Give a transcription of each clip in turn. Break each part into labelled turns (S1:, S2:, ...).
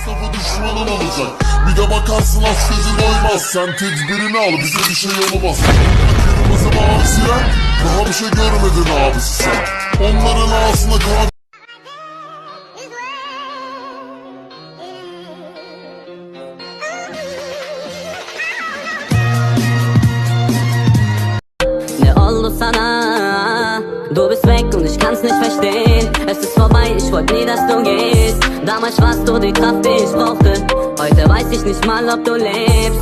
S1: esnafı düşmanın olacak. Bir de bakarsın az gözün doymaz Sen tedbirini al bize bir şey olmaz Kırmızı mavi siyah Daha bir şey görmedin abisi sen. Onların ağzına kara
S2: Du bist weg und ich kann's nicht verstehen. Es ist vorbei, ich wollte nie, dass du gehst. Damals warst du die Kraft, die ich brauchte. Heute weiß ich nicht mal, ob du lebst.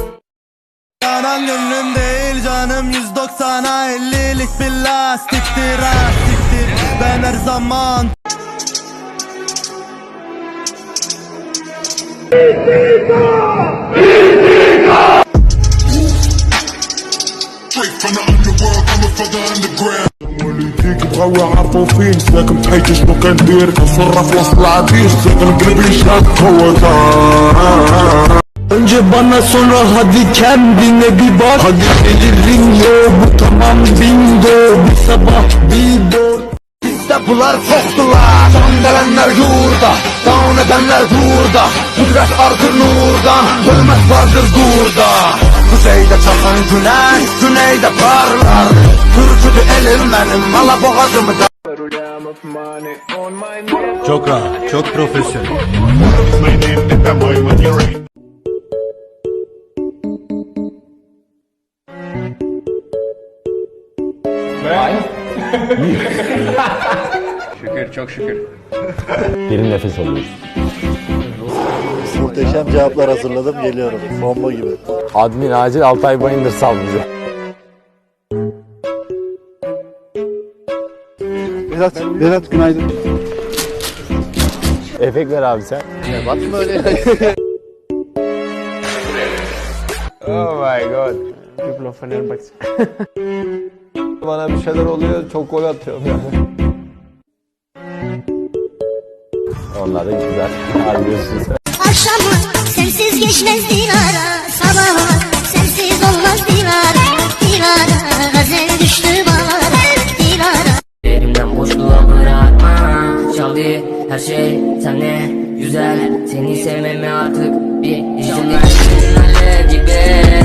S3: Yanan gönlüm değil canım 190'a 50'lik bir lastiktir ha siktir Ben her zaman
S1: Straight from the underworld coming from the underground
S4: فيك بغاو يعرفوا فين ساكن بحياتي شنو كندير كنصرف في وسط العديد ساكن قلبي شاد قوة
S3: Önce bana sonra hadi kendine bir bak Hadi delirin yo bu tamam bingo Bir sabah bir dört Stapılar koktular Sondelenler yurda Down edenler burada Kudret artır nurdan Hürmet vardır burada Kuzeyde çakan güneş Güneyde parlar Türküdü elim benim Mala boğazımı da
S5: Çok rahat, çok profesyonel.
S6: Şükür çok şükür.
S7: Derin nefes alıyoruz.
S8: Muhteşem cevaplar hazırladım geliyorum. Bomba gibi.
S7: Admin acil Altay Bayındır sal bize.
S8: Vedat, Vedat günaydın.
S7: Efekt ver abi sen.
S8: Batma öyle.
S7: Oh my god.
S5: Bana bir şeyler oluyor, çok gol atıyorum yani.
S7: Onlar da güzel. Harbiyorsunuz.
S9: Akşamı sensiz geçmez bir ara sensiz olmaz bir ara Bir ara gazel düştü bana Bir ara
S2: Elimden boşluğa bırakma Çaldı her şey senle güzel Seni sevmeme artık bir izin ver. Gibi